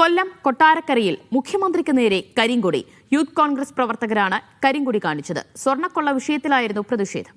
കൊല്ലം കൊട്ടാരക്കരയിൽ മുഖ്യമന്ത്രിക്ക് നേരെ കരിങ്കൊടി. യൂത്ത് കോൺഗ്രസ് പ്രവർത്തകരാണ് കരിങ്കൊടി കാണിച്ചത്. സ്വർണക്കൊള്ള വിഷയത്തിലായിരുന്നു പ്രതിഷേധം.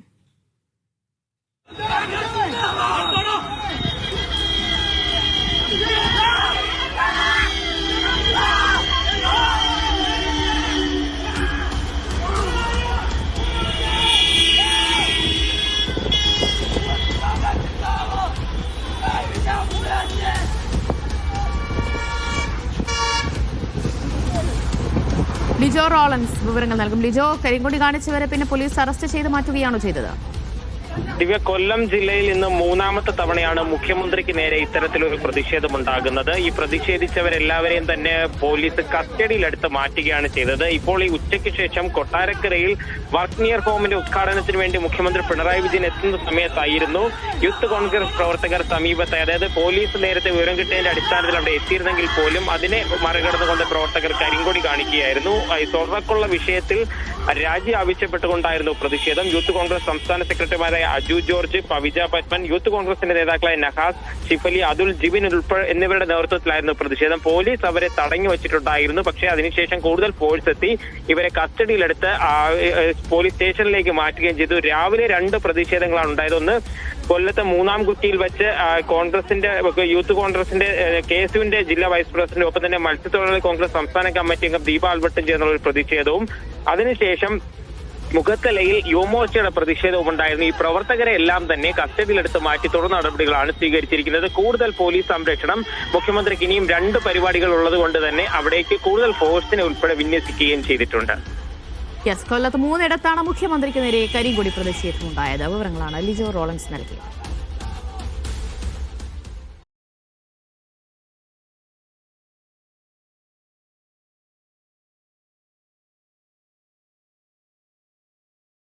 ലിജോ റോളൻസ് വിവരങ്ങൾ നൽകും. ലിജോ കരിങ്കൊടി കാണിച്ചവരെ പിന്നെ പോലീസ് അറസ്റ്റ് ചെയ്ത് മാറ്റുകയാണോ ചെയ്തത്? ദിവ്യ കൊല്ലം ജില്ലയിൽ ഇന്ന് മൂന്നാമത്തെ തവണയാണ് മുഖ്യമന്ത്രിക്ക് നേരെ ഇത്തരത്തിലൊരു പ്രതിഷേധമുണ്ടാകുന്നത്. ഈ പ്രതിഷേധിച്ചവരെല്ലാവരെയും തന്നെ പോലീസ് കസ്റ്റഡിയിലെടുത്ത് മാറ്റുകയാണ് ചെയ്തത്. ഇപ്പോൾ ഈ ഉച്ചയ്ക്ക് ശേഷം കൊട്ടാരക്കരയിൽ വർക്ക് നിയർ ഹോമിന്റെ ഉദ്ഘാടനത്തിന് വേണ്ടി മുഖ്യമന്ത്രി പിണറായി വിജയൻ എത്തുന്ന സമയത്തായിരുന്നു യൂത്ത് കോൺഗ്രസ് പ്രവർത്തകർ സമീപത്തെ അതായത് പോലീസ് നേരത്തെ വിവരം കിട്ടിയതിന്റെ അടിസ്ഥാനത്തിൽ അവിടെ എത്തിയിരുന്നെങ്കിൽ പോലും അതിനെ മറികടന്നുകൊണ്ട് പ്രവർത്തകർ കരിങ്കൊടി കാണിക്കുകയായിരുന്നു. ഈ സ്വർണക്കുള്ള വിഷയത്തിൽ രാജി ആവശ്യപ്പെട്ടുകൊണ്ടായിരുന്നു പ്രതിഷേധം. യൂത്ത് കോൺഗ്രസ് സംസ്ഥാന സെക്രട്ടറിമാരായ അജു ജോർജ് പവിജ പത്മൻ യൂത്ത് കോൺഗ്രസിന്റെ നേതാക്കളായ നഹാസ് ഷിഫലി അതുൽ ജിബിൻ ഉൾപ്പെടെ എന്നിവരുടെ നേതൃത്വത്തിലായിരുന്നു പ്രതിഷേധം. പോലീസ് അവരെ തടഞ്ഞു വെച്ചിട്ടുണ്ടായിരുന്നു. പക്ഷേ അതിനുശേഷം കൂടുതൽ ഫോഴ്സ് എത്തി. ഇവരെ കസ്റ്റഡിയിലെടുത്ത് പോലീസ് സ്റ്റേഷനിലേക്ക് മാറ്റുകയും ചെയ്തു. രാവിലെ രണ്ട് പ്രതിഷേധങ്ങളാണ് ഉണ്ടായത്. ഒന്ന് കൊല്ലത്തെ മൂന്നാം കുറ്റിയിൽ വെച്ച് കോൺഗ്രസിന്റെ യൂത്ത് കോൺഗ്രസിന്റെ കെ ജില്ലാ വൈസ് പ്രസിഡന്റ് ഒപ്പം തന്നെ മത്സ്യത്തൊഴിലാളി കോൺഗ്രസ് സംസ്ഥാന കമ്മിറ്റി അംഗം ദീപ ആൽബർട്ടും ചേർന്നുള്ള ഒരു പ്രതിഷേധവും. അതിനുശേഷം മുഖത്തലയിൽ യുവമോർച്ചയുടെ പ്രതിഷേധവും ഉണ്ടായിരുന്നു ഈ പ്രവർത്തകരെ എല്ലാം തന്നെ കസ്റ്റഡിയിലെടുത്ത് മാറ്റി തുടർ നടപടികളാണ് സ്വീകരിച്ചിരിക്കുന്നത്. കൂടുതൽ പോലീസ് സംരക്ഷണം മുഖ്യമന്ത്രിക്ക് ഇനിയും രണ്ട് പരിപാടികൾ ഉള്ളത് കൊണ്ട് തന്നെ അവിടേക്ക് കൂടുതൽ ഫോഴ്സിനെ ഉൾപ്പെടെ വിന്യസിക്കുകയും ചെയ്തിട്ടുണ്ട്. യെസ് കൊല്ലത്ത് മൂന്നിടത്താണ് മുഖ്യമന്ത്രിക്ക് നേരെ കരിങ്കൊടി പ്രതിഷേധമുണ്ടായത്. വിവരങ്ങളാണ് ലിജോ റോളൻസ് നൽകിയത്.